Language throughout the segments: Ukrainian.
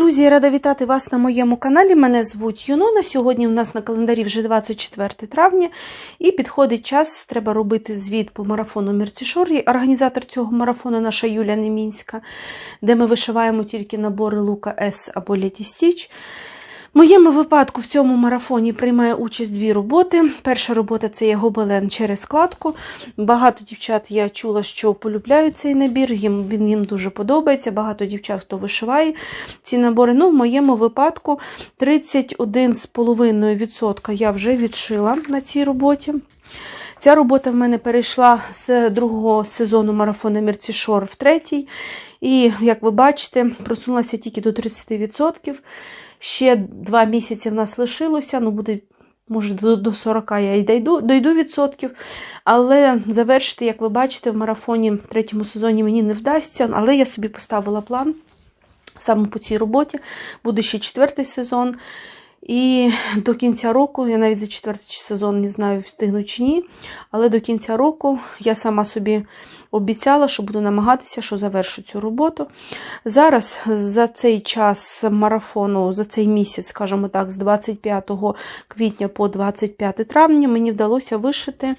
друзі! Я рада вітати вас на моєму каналі. Мене звуть Юнона. Сьогодні в нас на календарі вже 24 травня, і підходить час. Треба робити звіт по марафону Мерцішор. Організатор цього марафону наша Юля Немінська, де ми вишиваємо тільки набори Лука С або Леті Стіч. В моєму випадку в цьому марафоні приймає участь дві роботи. Перша робота це є гобелен через складку. Багато дівчат я чула, що полюбляють цей набір, їм, він їм дуже подобається. Багато дівчат, хто вишиває ці набори. Ну, в моєму випадку 31,5% я вже відшила на цій роботі. Ця робота в мене перейшла з другого сезону марафону Мерцішор в третій. І, як ви бачите, просунулася тільки до 30%. Ще два місяці в нас лишилося, ну буде, може, до, до 40 я й дойду, дойду відсотків. Але завершити, як ви бачите, в марафоні в третьому сезоні мені не вдасться. Але я собі поставила план саме по цій роботі. Буде ще четвертий сезон. І до кінця року, я навіть за четвертий сезон не знаю, встигну чи ні, але до кінця року я сама собі обіцяла, що буду намагатися, що завершу цю роботу. Зараз за цей час марафону, за цей місяць, скажімо так, з 25 квітня по 25 травня, мені вдалося вишити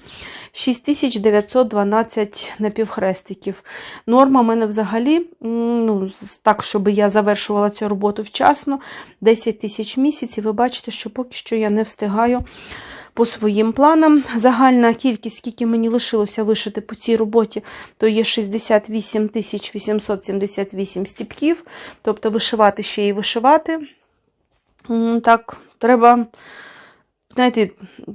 6912 напівхрестиків. Норма в мене взагалі, ну, так, щоб я завершувала цю роботу вчасно, 10 тисяч місяців. Ви бачите, що поки що я не встигаю по своїм планам. Загальна кількість, скільки мені лишилося вишити по цій роботі, то є 68 878 стіпків. Тобто вишивати ще і вишивати. Так, треба. Знаєте,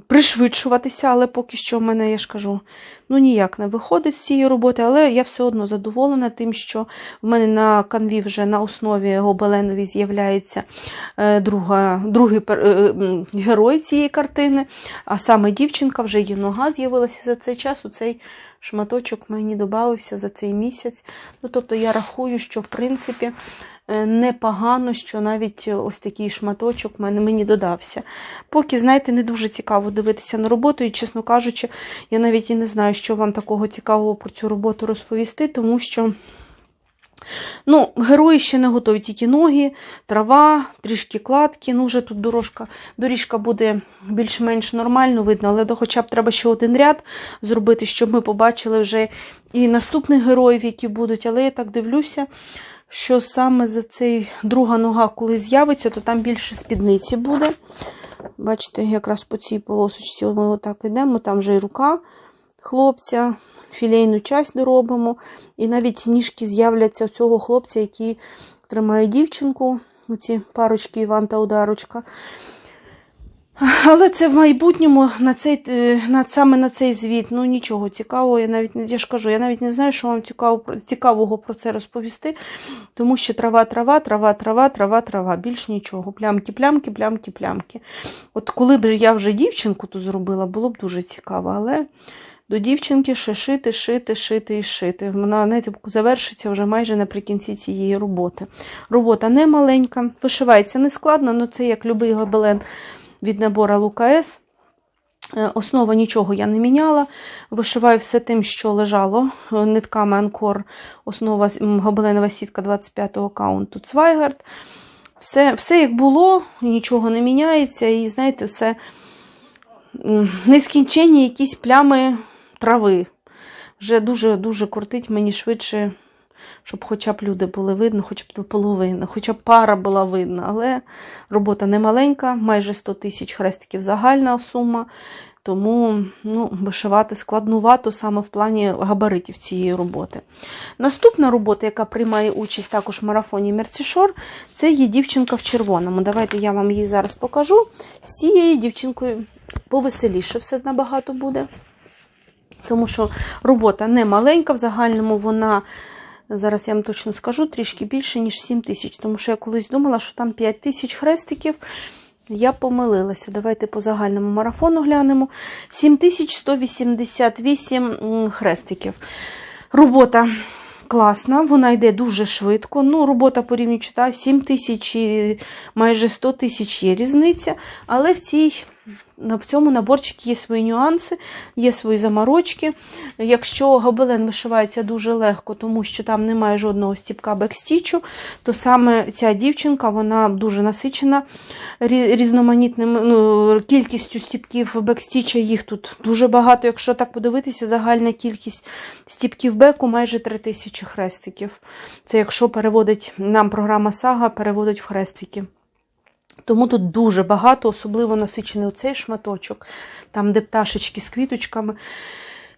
пришвидшуватися, але поки що в мене, я ж кажу, ну ніяк не виходить з цієї роботи, але я все одно задоволена тим, що в мене на канві вже на основі гобеленові з'являється е, друга, другий е, герой цієї картини, а саме дівчинка, вже її нога з'явилася за цей час. У цей шматочок мені додався за цей місяць. Ну, Тобто я рахую, що в принципі. Непогано, що навіть ось такий шматочок мені додався. Поки, знаєте, не дуже цікаво дивитися на роботу, і, чесно кажучи, я навіть і не знаю, що вам такого цікавого про цю роботу розповісти, тому що. Ну, Герої ще не готові, тільки ноги, трава, трішки кладки. Ну, вже тут дорожка, доріжка буде більш-менш нормально видно, але хоча б треба ще один ряд зробити, щоб ми побачили вже і наступних героїв, які будуть. Але я так дивлюся, що саме за цей друга нога, коли з'явиться, то там більше спідниці буде. Бачите, якраз по цій полосочці ми отак йдемо, там вже і рука хлопця, філейну часть доробимо. І навіть ніжки з'являться у цього хлопця, який тримає дівчинку, оці парочки Іван та Ударочка. Але це в майбутньому на цей, на, саме на цей звіт. Ну нічого цікавого, я навіть я ж кажу, я навіть не знаю, що вам цікаво, цікавого про це розповісти, тому що трава, трава, трава, трава, трава, трава. Більш нічого. Плямки, плямки, плямки, плямки. От коли б я вже дівчинку ту зробила, було б дуже цікаво. Але до дівчинки ще шити, шити, шити і шити. Вона знаєте, завершиться вже майже наприкінці цієї роботи. Робота не маленька, вишивається не складно, але це як любий гобелен від набора Лука С. Основа нічого я не міняла. Вишиваю все тим, що лежало нитками Анкор, основа гобеленова сітка 25-го каунту Цвайгард. Все, все як було, нічого не міняється. І, знаєте, все нескінченні якісь плями трави. Вже дуже-дуже кортить мені швидше, щоб хоча б люди були видно, хоча б до половини, хоча б пара була видна. Але робота не маленька, майже 100 тисяч хрестиків загальна сума. Тому ну, вишивати складнувато саме в плані габаритів цієї роботи. Наступна робота, яка приймає участь також в марафоні Мерцішор, це є дівчинка в червоному. Давайте я вам її зараз покажу. З цією дівчинкою повеселіше все набагато буде. Тому що робота не маленька, в загальному вона, зараз я вам точно скажу, трішки більше, ніж 7 тисяч. Тому що я колись думала, що там 5 тисяч хрестиків. Я помилилася. Давайте по загальному марафону глянемо. 7188 хрестиків. Робота класна, вона йде дуже швидко. Ну, Робота порівнюючи, 7 тисяч майже 100 тисяч є різниця. Але в цій в цьому наборчику є свої нюанси, є свої заморочки. Якщо гобелен вишивається дуже легко, тому що там немає жодного стіпка бекстічу, то саме ця дівчинка вона дуже насичена різноманітним ну, кількістю стіпків бекстіча. Їх тут дуже багато. Якщо так подивитися, загальна кількість стіпків беку майже 3000 хрестиків. Це якщо переводить нам програма Сага, переводить в хрестики. Тому тут дуже багато, особливо насичений оцей шматочок, там, де пташечки з квіточками.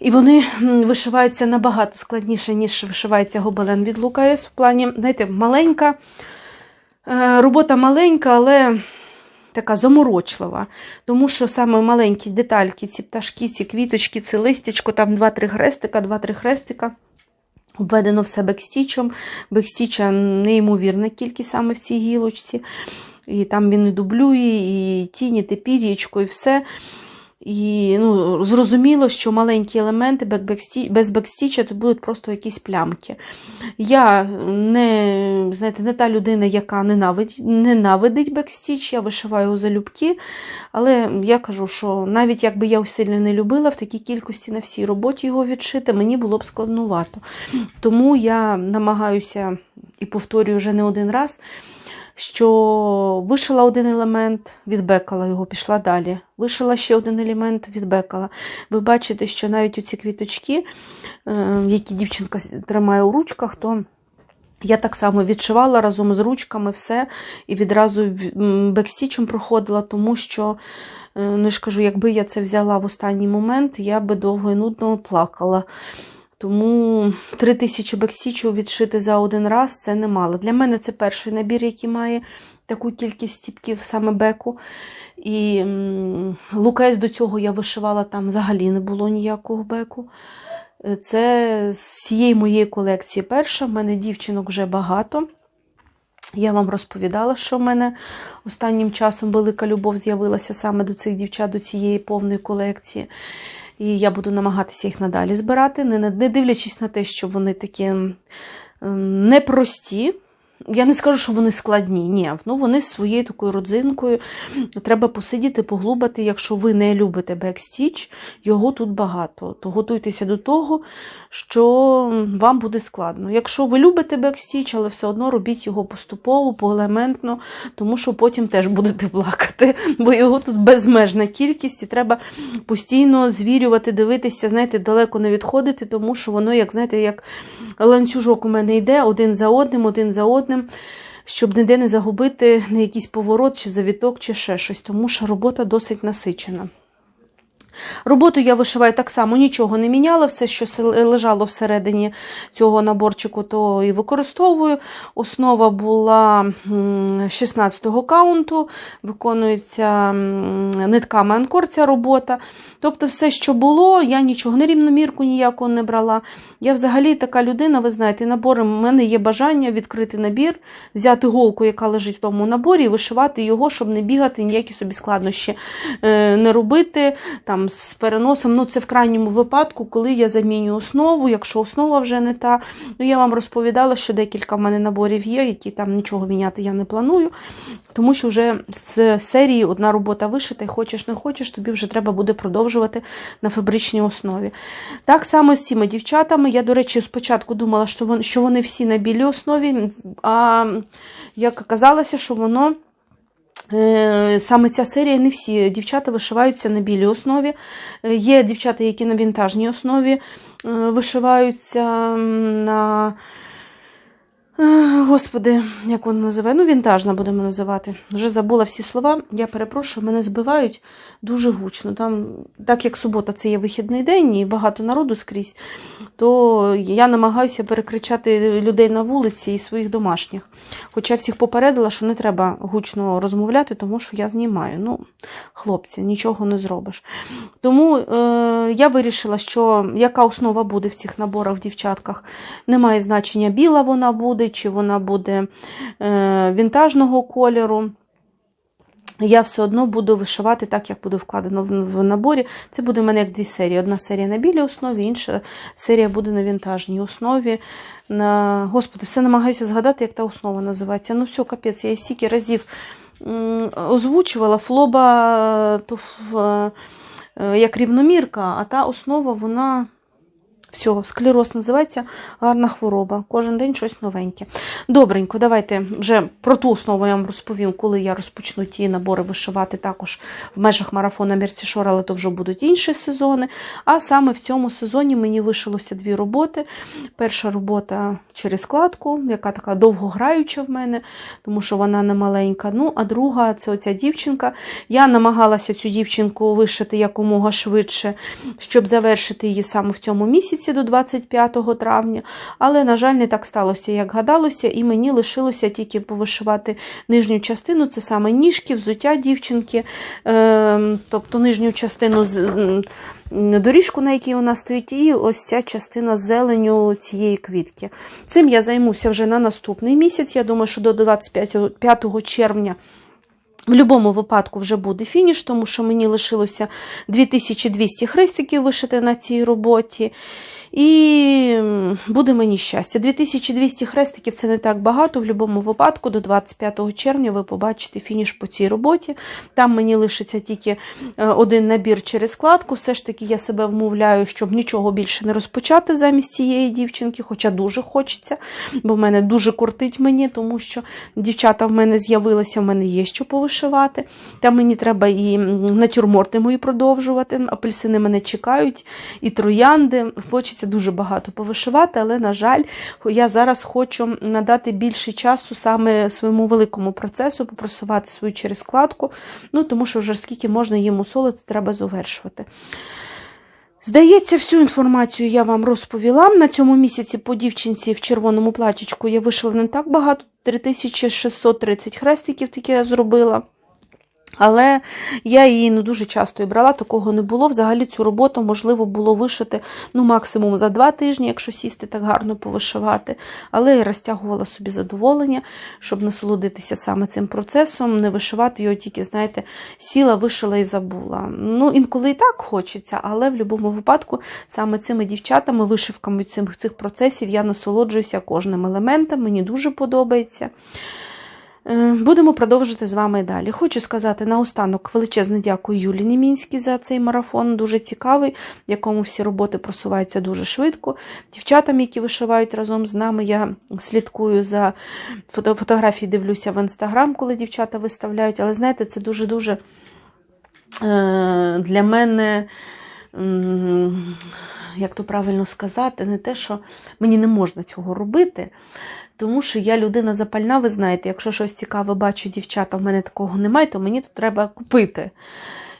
І вони вишиваються набагато складніше, ніж вишивається гобелен від Лукаєс. В плані, знаєте, маленька, е, робота маленька, але така заморочлива. Тому що саме маленькі детальки, ці пташки, ці квіточки, це листячко, там 2-3 хрестика, 2-3 хрестика. Обведено все бекстічем. Бекстіча неймовірна кількість саме в цій гілочці. І там він і дублює, і тіні, і і все. І ну, зрозуміло, що маленькі елементи без бекстіча то будуть просто якісь плямки. Я не, знаєте, не та людина, яка ненавидить, ненавидить бекстіч, я вишиваю залюбки, але я кажу, що навіть якби я сильно не любила, в такій кількості на всій роботі його відшити, мені було б складнувато. Тому я намагаюся і повторюю вже не один раз, що вишила один елемент, відбекала його, пішла далі. Вишила ще один елемент, відбекала. Ви бачите, що навіть оці квіточки, е, які дівчинка тримає у ручках, то я так само відшивала разом з ручками все і відразу бекстічем проходила, тому що, е, ну я ж кажу, якби я це взяла в останній момент, я би довго і нудно плакала. Тому 3 тисячі бекстічів відшити за один раз це немало. Для мене це перший набір, який має таку кількість стіпків, саме беку. І лукес до цього я вишивала, там взагалі не було ніякого беку. Е, Це з всієї моєї колекції перша. В мене дівчинок вже багато. Я вам розповідала, що в мене останнім часом велика любов з'явилася саме до цих дівчат, до цієї повної колекції. І я буду намагатися їх надалі збирати, не, дивлячись на те, що вони такі непрості. Я не скажу, що вони складні. Ні, ну вони з своєю такою родзинкою. Треба посидіти, поглубати. Якщо ви не любите бекстіч, його тут багато. То готуйтеся до того, що вам буде складно. Якщо ви любите бекстіч, але все одно робіть його поступово, поелементно, тому що потім теж будете плакати, бо його тут безмежна кількість, і треба постійно звірювати, дивитися, знаєте, далеко не відходити, тому що воно, як знаєте, як ланцюжок у мене йде один за одним, один за одним. Щоб ніде не загубити на якийсь поворот, чи завіток, чи ще щось, тому що робота досить насичена. Роботу я вишиваю так само, нічого не міняла, все, що лежало всередині цього наборчику, то і використовую. Основа була 16-го каунту, виконується нитками анкор ця робота. Тобто, все, що було, я нічого, не рівномірку ніякого не брала. Я взагалі така людина, ви знаєте, набором у мене є бажання відкрити набір, взяти голку, яка лежить в тому наборі, і вишивати його, щоб не бігати, ніякі собі складнощі е, не робити там з переносом. Ну, це в крайньому випадку, коли я замінюю основу, якщо основа вже не та. Ну, я вам розповідала, що декілька в мене наборів є, які там нічого міняти я не планую, тому що вже з серії одна робота вишита, і хочеш не хочеш, тобі вже треба буде продовжувати на фабричній основі. Так само з цими дівчатами. Я, до речі, спочатку думала, що вони, всі на білій основі, а як оказалося, що воно. Е, Саме ця серія не всі дівчата вишиваються на білій основі. Е, Є дівчата, які на вінтажній основі е, вишиваються на. Господи, як воно називає? Ну, вінтажна будемо називати. Вже забула всі слова. Я перепрошую, мене збивають дуже гучно. Там, так як субота це є вихідний день і багато народу скрізь, то я намагаюся перекричати людей на вулиці і своїх домашніх. Хоча всіх попередила, що не треба гучно розмовляти, тому що я знімаю. Ну, хлопці, нічого не зробиш. Тому е, я вирішила, що яка основа буде в цих наборах в дівчатках. Немає значення, біла вона буде, чи вона буде е, вінтажного кольору. Я все одно буду вишивати так, як буде вкладено в, наборі. Це буде в мене як дві серії. Одна серія на білій основі, інша серія буде на вінтажній основі. На... Господи, все намагаюся згадати, як та основа називається. Ну, все, капець, я стільки разів озвучувала, флоба то в, е, як рівномірка, а та основа, вона. Все, склероз називається гарна хвороба. Кожен день щось новеньке. Добренько, давайте вже про ту основу я вам розповім, коли я розпочну ті набори вишивати також в межах марафона Мерцішор, але то вже будуть інші сезони. А саме в цьому сезоні мені вишилося дві роботи. Перша робота через складку, яка така довгограюча в мене, тому що вона не маленька. Ну, а друга це оця дівчинка. Я намагалася цю дівчинку вишити якомога швидше, щоб завершити її саме в цьому місяці до 25 травня. Але, на жаль, не так сталося, як гадалося, і мені лишилося тільки повишивати нижню частину, це саме ніжки, взуття дівчинки, е, тобто нижню частину з- Доріжку, на якій вона стоїть, і ось ця частина зеленю цієї квітки. Цим я займуся вже на наступний місяць. Я думаю, що до 25 червня в будь-якому випадку вже буде фініш, тому що мені лишилося 2200 хрестиків вишити на цій роботі. І буде мені щастя. 2200 хрестиків це не так багато. В будь-якому випадку до 25 червня ви побачите фініш по цій роботі. Там мені лишиться тільки е, один набір через складку. Все ж таки я себе вмовляю, щоб нічого більше не розпочати замість цієї дівчинки, хоча дуже хочеться, бо в мене дуже кортить мені, тому що дівчата в мене з'явилися, в мене є що повишивати. Там мені треба і натюрморти мої продовжувати. Апельсини мене чекають, і троянди. Хочеться дуже багато повишивати, але, на жаль, я зараз хочу надати більше часу саме своєму великому процесу, попросувати свою через складку, ну тому що вже скільки можна їм усолити, треба завершувати. Здається, всю інформацію я вам розповіла. На цьому місяці по дівчинці в червоному платічку я вишила не так багато, 3630 хрестиків таке я зробила. Але я її не дуже часто і брала, такого не було. Взагалі цю роботу можливо було вишити ну, максимум за два тижні, якщо сісти так гарно повишивати. Але я розтягувала собі задоволення, щоб насолодитися саме цим процесом, не вишивати його тільки, знаєте, сіла, вишила і забула. Ну, інколи і так хочеться, але в будь-якому випадку саме цими дівчатами, вишивками цих, цих процесів я насолоджуюся кожним елементом, мені дуже подобається. Е, Будемо продовжити з вами далі. Хочу сказати наостанок величезне дякую Юлі Німінській за цей марафон. Дуже цікавий, в якому всі роботи просуваються дуже швидко. Дівчатам, які вишивають разом з нами, я слідкую за фото фотографії, дивлюся в інстаграм, коли дівчата виставляють. Але знаєте, це дуже-дуже е, для мене. Як то правильно сказати, не те, що мені не можна цього робити, тому що я людина запальна, ви знаєте, якщо щось цікаве бачу дівчата, в мене такого немає, то мені то треба купити.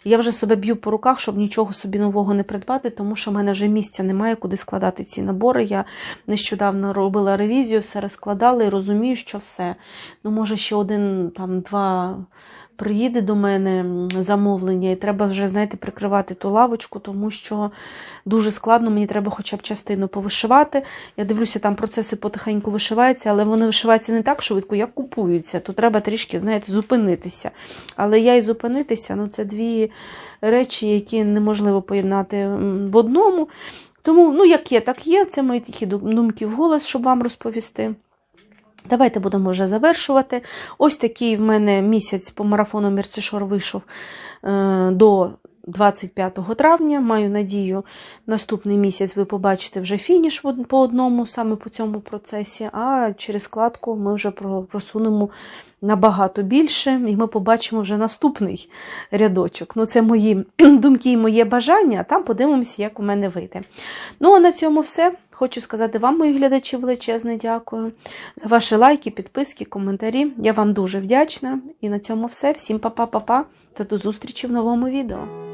Я вже себе б'ю по руках, щоб нічого собі нового не придбати, тому що в мене вже місця немає, куди складати ці набори. Я нещодавно робила ревізію, все розкладала і розумію, що все. Ну, може, ще один, там, два приїде до мене замовлення, і треба вже, знаєте, прикривати ту лавочку, тому що дуже складно, мені треба хоча б частину повишивати. Я дивлюся, там процеси потихеньку вишиваються, але вони вишиваються не так швидко, як купуються. То треба трішки, знаєте, зупинитися. Але я і зупинитися, ну це дві речі, які неможливо поєднати в одному. Тому, ну, як є, так є. Це мої дум- думки в голос, щоб вам розповісти. Давайте будемо вже завершувати. Ось такий в мене місяць по марафону Мерцішор вийшов е, до 25 травня. Маю надію, наступний місяць ви побачите вже фініш по одному, саме по цьому процесі, а через складку ми вже просунемо набагато більше, і ми побачимо вже наступний рядочок. Ну, це мої думки і моє бажання, там подивимося, як у мене вийде. Ну, а на цьому все. Хочу сказати вам, мої глядачі, величезне дякую за ваші лайки, підписки, коментарі. Я вам дуже вдячна. І на цьому все. Всім па-па-па-па та до зустрічі в новому відео.